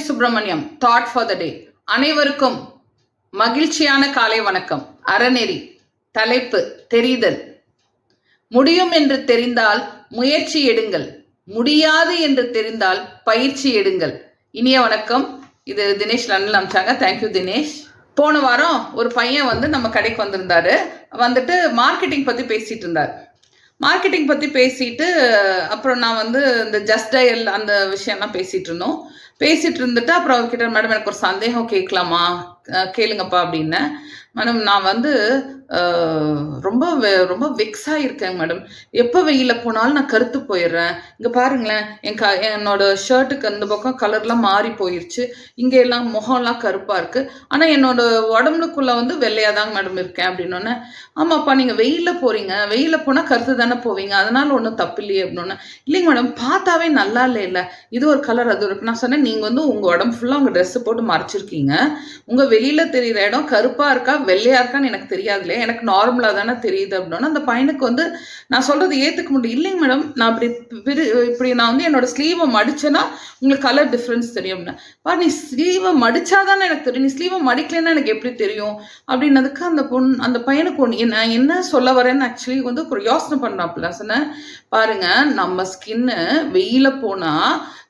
Subramaniam thought for the day அனைவருக்கும் மகிழ்ச்சியான காலை வணக்கம். அறநெறி தலைப்பு தெரிதல். முடியும் என்று தெரிந்தால் முயற்சி எடுங்கள். முடியாது என்று தெரிந்தால் பயிற்சி எடுங்கள். இனிய வணக்கம். இது Dinesh London அமிச்சாங்க. Thank you Dinesh. போன வாரம் ஒரு பையன் வந்து நம்ம கடைக்கு வந்திருந்தாரு. வந்துட்டு மார்க்கெட்டிங் பற்றி பேசிட்டு இருந்தார். மார்க்கெட்டிங் பற்றி பேசிட்டு அப்புறம் நான் வந்து இந்த ஜஸ்ட் டயல் அந்த விஷயம்லாம் பேசிட்டு இருந்தோம். பேசிட்டு இருந்துட்டு அப்புறம் அவர்கிட்ட மேடம் எனக்கு ஒரு சந்தேகம் கேட்கலாமா? கேளுங்கப்பா அப்படின்னேன் மேடம் நான் வந்து ரொம்ப வெ- ரொம்ப வெக்ஸாக இருக்கேன் மேடம் எப்போ வெயிலில் போனாலும் நான் கருத்து போயிடுறேன். இங்கே பாருங்களேன் என் க என்னோட ஷர்ட்டுக்கு அந்த பக்கம் கலர்லாம் மாறி போயிருச்சு. இங்கே எல்லாம் முகம்லாம் கருப்பாக இருக்குது ஆனால் என்னோட உடம்புக்குள்ளே வந்து வெள்ளையாக தாங்க மேடம் இருக்கேன் அப்படின்னோடனே ஆமாப்பா நீங்கள் வெயிலில் போகிறீங்க வெயிலில் போனால் கருத்து தானே போவீங்க. அதனால் ஒன்றும் தப்பு இல்லையே அப்படின்னோடனே இல்லைங்க மேடம் பார்த்தாவே நல்லா இல்லை இல்லை இது ஒரு கலர் அது இருக்கு நான் சொன்னேன் நீங்கள் வந்து உங்கள் உடம்பு ஃபுல்லாக உங்கள் ட்ரெஸ்ஸு போட்டு மறைச்சிருக்கீங்க. உங்கள் வெளியில் தெரியுற இடம் கருப்பாக இருக்கா வெள்ளையாக இருக்கான்னு எனக்கு தெரியாதுல்லையே? எனக்கு நார்மலாக தானே தெரியுது அப்படின்னா. அந்த பையனுக்கு வந்து நான் சொல்கிறது ஏற்றுக்க முடியும் இல்லைங்க மேடம் நான் அப்படி இப்படி நான் வந்து என்னோட ஸ்லீவை மடிச்சேன்னா உங்களுக்கு கலர் டிஃப்ரென்ஸ் தெரியும்னு பா நீ ஸ்லீவை மடிச்சாதானே எனக்கு தெரியும். நீ ஸ்லீவை மடிக்கலைன்னா எனக்கு எப்படி தெரியும்? அப்படின்னதுக்கு அந்த பொண்ணு அந்த பையனுக்கு ஒன்று என்ன என்ன சொல்ல வரேன்னு ஆக்சுவலி வந்து ஒரு யோசனை பண்ணாப்புல. சொன்னேன் பாருங்க நம்ம ஸ்கின்னு வெயில போனா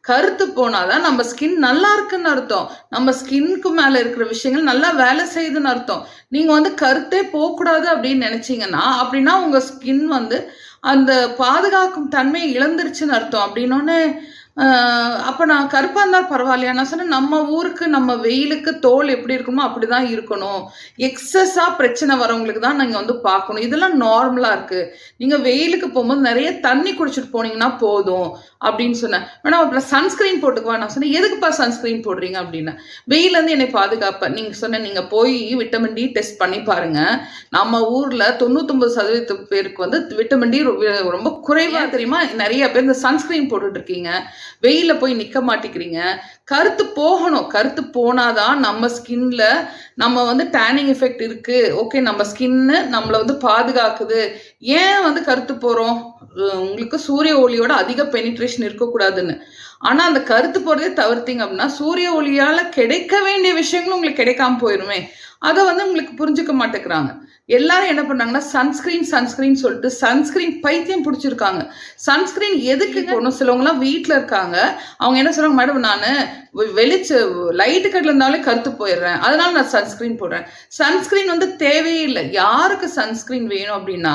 கருத்து போனாதான் நம்ம ஸ்கின் நல்லா இருக்குன்னு அர்த்தம். நம்ம ஸ்கின்க்கு மேல இருக்கிற விஷயங்கள் நல்லா வேலை செய்யுதுன்னு அர்த்தம். நீங்க வந்து கருத்தே போகக்கூடாது அப்படின்னு நினைச்சீங்கன்னா அப்படின்னா உங்க ஸ்கின் வந்து அந்த பாதுகாக்கும் தன்மையை இழந்துருச்சுன்னு அர்த்தம். அப்படின்னோடனே அப்போ நான் கருப்பாக இருந்தால் பரவாயில்லையா? நான் சொன்னேன் நம்ம ஊருக்கு நம்ம வெயிலுக்கு தோல் எப்படி இருக்கணுமோ அப்படி தான் இருக்கணும் எக்ஸஸாக பிரச்சனை வரவங்களுக்கு தான் நீங்கள் வந்து பார்க்கணும். இதெல்லாம் நார்மலாக இருக்குது நீங்கள் வெயிலுக்கு போகும்போது நிறைய தண்ணி குடிச்சிட்டு போனீங்கன்னா போதும் அப்படின்னு சொன்னேன். மேடம் அப்புறம் சன்ஸ்கிரீன் போட்டுக்குவா நான் சொன்னேன். எதுக்குப்பா சன்ஸ்கிரீன் போடுறீங்க அப்படின்னு. வெயிலேருந்து என்னை பாதுகாப்பேன் நீங்கள் சொன்ன நீங்கள் போய் விட்டமின் டி டெஸ்ட் பண்ணி பாருங்க. நம்ம ஊரில் தொண்ணூத்தொம்பது சதவீத பேருக்கு வந்து விட்டமின் டி ரொம்ப குறைவாக தெரியுமா? நிறைய பேர் இந்த சன்ஸ்கிரீன் போட்டுட்டு இருக்கீங்க. வெயில போய் நிற்க மாட்டேங்கிறீங்க. கருத்து போகணும். கருத்து போனாதான் நம்ம ஸ்கின்ல நம்ம வந்து டேனிங் எஃபெக்ட் இருக்கு. ஓகே நம்ம ஸ்கின்னு நம்மளை வந்து பாதுகாக்குது. ஏன் வந்து கருத்து போகிறோம் உங்களுக்கு சூரிய ஒளியோட அதிக பெனிட்ரேஷன் இருக்கக்கூடாதுன்னு. ஆனால் அந்த கருத்து போகிறதே தவிர்த்தீங்க அப்படின்னா சூரிய ஒளியால் கிடைக்க வேண்டிய விஷயங்களும் உங்களுக்கு கிடைக்காம போயிருமே. அதை வந்து உங்களுக்கு புரிஞ்சுக்க மாட்டேங்கிறாங்க. எல்லாரும் என்ன பண்ணாங்கன்னா சன்ஸ்கிரீன் சன்ஸ்கிரீன் சொல்லிட்டு சன்ஸ்கிரீன் பைத்தியம் பிடிச்சிருக்காங்க. சன்ஸ்கிரீன் எதுக்கு போகணும் சிலவங்கலாம் வீட்டில் இருக்காங்க. அவங்க என்ன சொல்றாங்க மேடம் நான் வெளிச்ச லைட்டு கட்டில் இருந்தாலே கருத்து போயிடுறேன். அதனால நான் சன்ஸ்கிரீன் போடுறேன். சன்ஸ்கிரீன் வந்து தேவையே இல்லை யாருக்கு சன்ஸ்கிரீன் வேணும் அப்படின்னா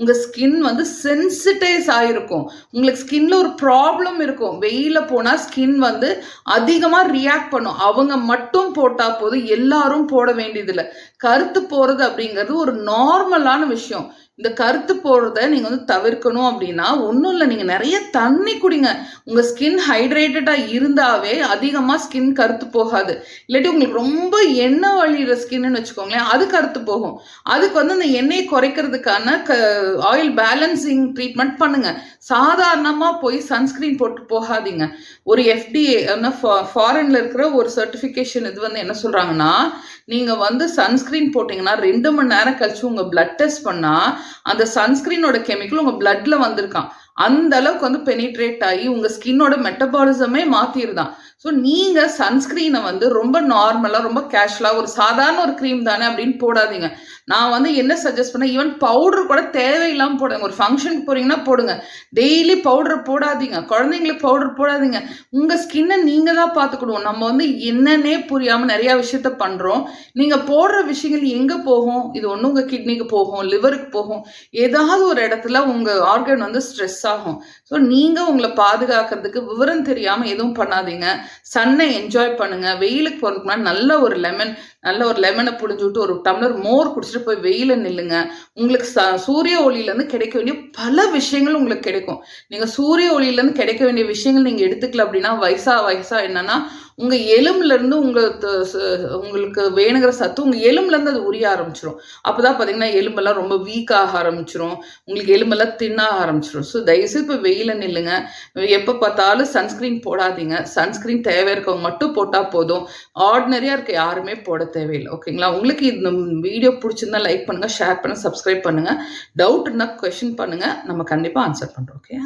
உங்க ஸ்கின் வந்து சென்சிட்டைஸ் ஆகிருக்கும் உங்களுக்கு ஸ்கின்ல ஒரு ப்ராப்ளம் இருக்கும். வெயில போனா ஸ்கின் வந்து அதிகமா ரியாக்ட் பண்ணும். அவங்க மட்டும் போட்டா போதும். எல்லாரும் போட வேண்டியதில்லை. கருத்து போறது அப்படிங்கிறது ஒரு நார்மலான விஷயம். இந்த கருத்து போறத நீங்க வந்து தவிர்க்கணும் அப்படின்னா ஒன்றும் இல்லை. நீங்க நிறைய தண்ணி குடிங்க. உங்க ஸ்கின் ஹைட்ரேட்டடா இருந்தாவே அதிகமா ஸ்கின் கருத்து போகாது. இல்லாட்டி உங்களுக்கு ரொம்ப எண்ணெய் வழியிற ஸ்கின்னு வச்சுக்கோங்களேன் அது கருத்து போகும். அதுக்கு வந்து அந்த எண்ணெயை குறைக்கிறதுக்கான க ஆயில் பேலன்சிங் ட்ரீட்மெண்ட் பண்ணுங்க. சாதாரணமா போய் சன்ஸ்கிரீன் போட்டு போகாதீங்க. ஒரு எஃப்டிஏ ஃபாரின்ல இருக்கிற ஒரு சர்டிஃபிகேஷன் இது வந்து என்ன சொல்றாங்கன்னா நீங்க வந்து சன்ஸ்கிரீன் போட்டீங்கன்னா ரெண்டு மணி நேரம் கழிச்சு உங்க பிளட் டெஸ்ட் பண்ணா அந்த சன்ஸ்கிரீனோட கெமிக்கல் உங்க பிளட்ல வந்திருக்கான் அந்த அளவுக்கு வந்து பெனிட்ரேட் ஆகி உங்க ஸ்கின்னோட மெட்டபாலிசமே மாத்திருதான் ஸோ நீங்க சன்ஸ்கிரீனை வந்து ரொம்ப நார்மலா ரொம்ப கேஷுவலா ஒரு சாதாரண ஒரு க்ரீம் தானே அப்படின்னு போடாதீங்க. நான் வந்து என்ன சஜஸ்ட் பண்ணேன்? ஈவன் பவுடர் கூட தேவையில்லாமல் போடுங்க. ஒரு ஃபங்க்ஷனுக்கு போறீங்கன்னா போடுங்க. டெய்லி பவுடர் போடாதீங்க. குழந்தைங்களுக்கு பவுடர் போடாதீங்க. உங்க ஸ்கின்னை நீங்க தான் பார்த்துக்கணும். நம்ம வந்து என்னன்னே புரியாம நிறைய விஷயத்த பண்றோம். நீங்க போடுற விஷயங்கள் எங்க போகும்? இது ஒன்று உங்க கிட்னிக்கு போகும் லிவருக்கு போகும். ஏதாவது ஒரு இடத்துல உங்க ஆர்கன் வந்து ஸ்ட்ரெஸ் ஆகும். ஸோ நீங்கள் உங்களை பாதுகாக்கிறதுக்கு விவரம் தெரியாமல் எதுவும் பண்ணாதீங்க. சன்னை என்ஜாய் பண்ணுங்கள் வெயிலுக்கு போகிறதுக்கு முன்னாடி நல்ல ஒரு லெமன் நல்ல ஒரு லெமனை புழிஞ்சு விட்டு ஒரு டம்ளர் மோர் குடிச்சிட்டு போய் வெயில நில்லுங்க. உங்களுக்கு ச- சூரிய ஒளியிலேருந்து கிடைக்க வேண்டிய பல விஷயங்கள் உங்களுக்கு கிடைக்கும். நீங்கள் சூரிய ஒளியிலேருந்து கிடைக்க வேண்டிய விஷயங்கள் நீங்கள் எடுத்துக்கல அப்படின்னா வயசா வயசா என்னன்னா உங்க எலும்புலேருந்து உங்களுக்கு த- ச- உங்களுக்கு வேணுங்கிற சத்து உங்க எலும்புலேருந்து அது உரிய ஆரம்பிச்சிரும். அப்போதான் பார்த்தீங்கன்னா எலும்பெல்லாம் ரொம்ப வீக் ஆக ஆரம்பிச்சிரும். உங்களுக்கு எலும்பெல்லாம் தின்னாக ஆரம்பிச்சிடும் ஸோ தயவுசெய்து இப்போ வெயில நில்லுங்க. எப்போ பார்த்தாலும் சன்ஸ்கிரீன் போடாதீங்க. சன்ஸ்கிரீன் தேவை இருக்கவங்க மட்டும் போட்டால் போதும். ஆர்டினரியாக இருக்க யாருமே போட தேவையில்லை. ஓகேங்களா உங்களுக்கு இந்த வீடியோ பிடிச்சிருந்தா லைக் பண்ணுங்கள் ஷேர் பண்ணுங்கள் சப்ஸ்கிரைப் பண்ணுங்கள் டவுட் இருந்தால் கொஷின் பண்ணுங்கள் நம்ம கண்டிப்பாக ஆன்சர் பண்ணுறோம் ஓகே